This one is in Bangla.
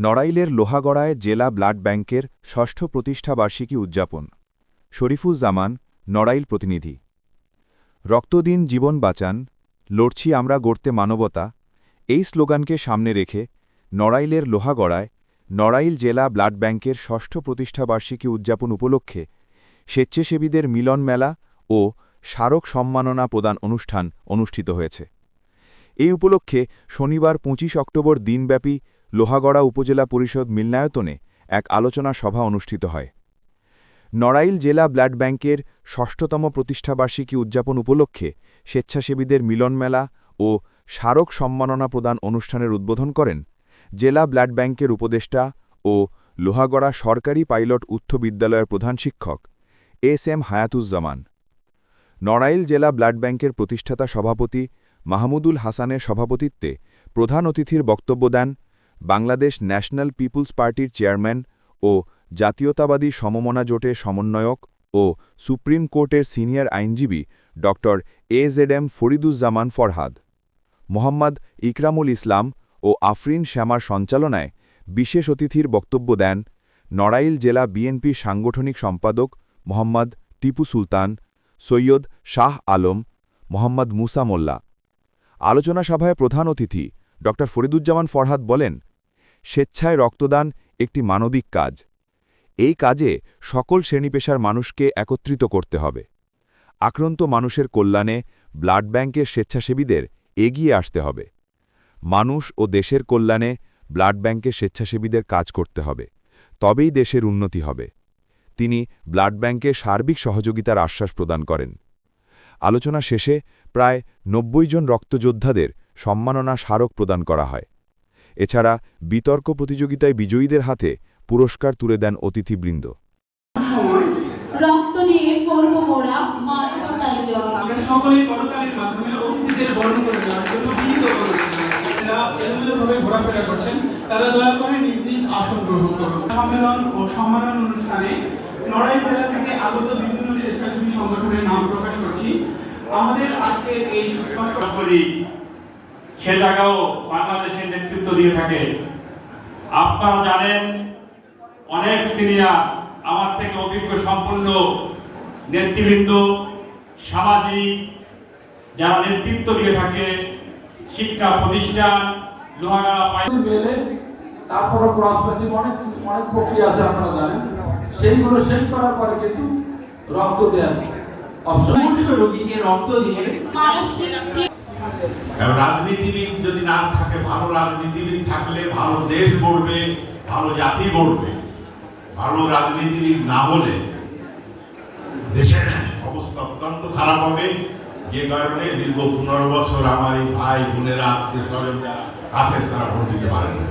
নড়াইলের লোহাগড়ায় জেলা ব্লাড ব্যাংকের ষষ্ঠ প্রতিষ্ঠাবার্ষিকী উদযাপন। শরীফুজ্জামান, নড়াইল প্রতিনিধি। রক্ত দিন জীবন বাঁচান, লড়ছি আমরা গড়তে মানবতা, এই স্লোগানকে সামনে রেখে নড়াইলের লোহাগড়ায় নড়াইল জেলা ব্লাড ব্যাংকের ষষ্ঠ প্রতিষ্ঠাবার্ষিকী উদযাপন উপলক্ষে স্বেচ্ছাসেবীদের মিলন মেলা ও স্মারক সম্মাননা প্রদান অনুষ্ঠান অনুষ্ঠিত হয়েছে। এই উপলক্ষে শনিবার ২৫ অক্টোবর দিনব্যাপী লোহাগড়া উপজেলা পরিষদ মিলনায়তনে এক আলোচনা সভা অনুষ্ঠিত হয়। নড়াইল জেলা ব্লাড ব্যাংকের ষষ্ঠতম প্রতিষ্ঠাবার্ষিকী উদযাপন উপলক্ষে স্বেচ্ছাসেবীদের মিলনমেলা ও স্মারক সম্মাননা প্রদান অনুষ্ঠানের উদ্বোধন করেন জেলা ব্লাড ব্যাংকের উপদেষ্টা ও লোহাগড়া সরকারি পাইলট উচ্চ বিদ্যালয়ের প্রধান শিক্ষক এস এম হায়াতুজ্জামান। নড়াইল জেলা ব্লাড ব্যাংকের প্রতিষ্ঠাতা সভাপতি মাহমুদুল হাসানের সভাপতিত্বে প্রধান অতিথির বক্তব্য দেন বাংলাদেশ ন্যাশনাল পিপুলস পার্টির চেয়ারম্যান ও জাতীয়তাবাদী সমমনা জোটের সমন্বয়ক ও সুপ্রিম কোর্টের সিনিয়র আইনজীবী ড. A Z M Fariduzzaman Farhad, Mohammad Ikramul Islam ও আফরিন শ্যামার সঞ্চালনায় বিশেষ অতিথির বক্তব্য দেন নড়াইল জেলা বিএনপি সাংগঠনিক সম্পাদক মোহাম্মদ টিপু সুলতান, সৈয়দ শাহ আলম, মোহাম্মদ মুসা মোল্লা। আলোচনা সভায় প্রধান অতিথি ড. ফরিদুজ্জামান ফরহাদ বলেন স্বেচ্ছায় রক্তদান একটি মানবিক কাজ। এই কাজে সকল শ্রেণীপেশার মানুষকে একত্রিত করতে হবে। আক্রান্ত মানুষের কল্যাণে ব্লাড ব্যাংকের স্বেচ্ছাসেবীদের এগিয়ে আসতে হবে। মানুষ ও দেশের কল্যাণে ব্লাড ব্যাংকের স্বেচ্ছাসেবীদের কাজ করতে হবে। তবেই দেশের উন্নতি হবে। তিনি ব্লাড ব্যাংকে সার্বিক সহযোগিতার আশ্বাস প্রদান করেন। আলোচনা শেষে প্রায় নব্বই জন রক্তযোদ্ধাদের সম্মাননা স্মারক প্রদান করা হয়। এছাড়া বিতর্ক প্রতিযোগিতায় বিজয়ীদের হাতে পুরস্কার তুলে দেন অতিথিবৃন্দ। রক্ত নিয়ে করব মোরা মানবতার জয়। আমরা সকলেই করতালির মাধ্যমে অতিথিদের বরণ করে নেওয়ার জন্য বিনীত অনুরোধ যারা এলোমেলোভাবে ঘোরাফেরা করছেন তারা দয়া করে নিজ নিজ আসন গ্রহণ করুন। সম্মেলন ও সম্মানন অনুষ্ঠানে নড়াই জেলা থেকে আগত বিভিন্ন স্বেচ্ছাসেবী সংগঠনের নাম প্রকাশ করছি। আমাদের আজকের এই ষষ্ঠ সে জায়গাও বাংলাদেশের নেতৃত্ব দিয়ে থাকে। আপনারা জানেন অনেক সিনিয়র আমার থেকে অভিজ্ঞ সম্পন্ন নেতৃবৃন্দ সামাজিক যারা নেতৃত্ব দিয়ে থাকে শিক্ষা প্রতিষ্ঠান লোহাগাড়া মেলে তারপরে অনেক অনেক প্রক্রিয়া আছে আপনারা জানেন। সেইগুলো শেষ করার পরে কিন্তু রক্ত অপশন। মুমূর্ষ রোগীকে রক্ত দিয়ে কারণ রাজনীতিবিদ যদি না থাকে, ভালো রাজনীতিবিদ থাকলে ভালো দেশ গড়বে, ভালো জাতি গড়বে। ভালো রাজনীতিবিদ না হলে দেশের অবস্থা অত্যন্ত খারাপ হবে। যে কারণে দীর্ঘ পনেরো বছর আমার এই ভাই, বোনেরা, আত্মীয় স্বজন যারা আছেন, তারা ভোট দিতে পারেন না।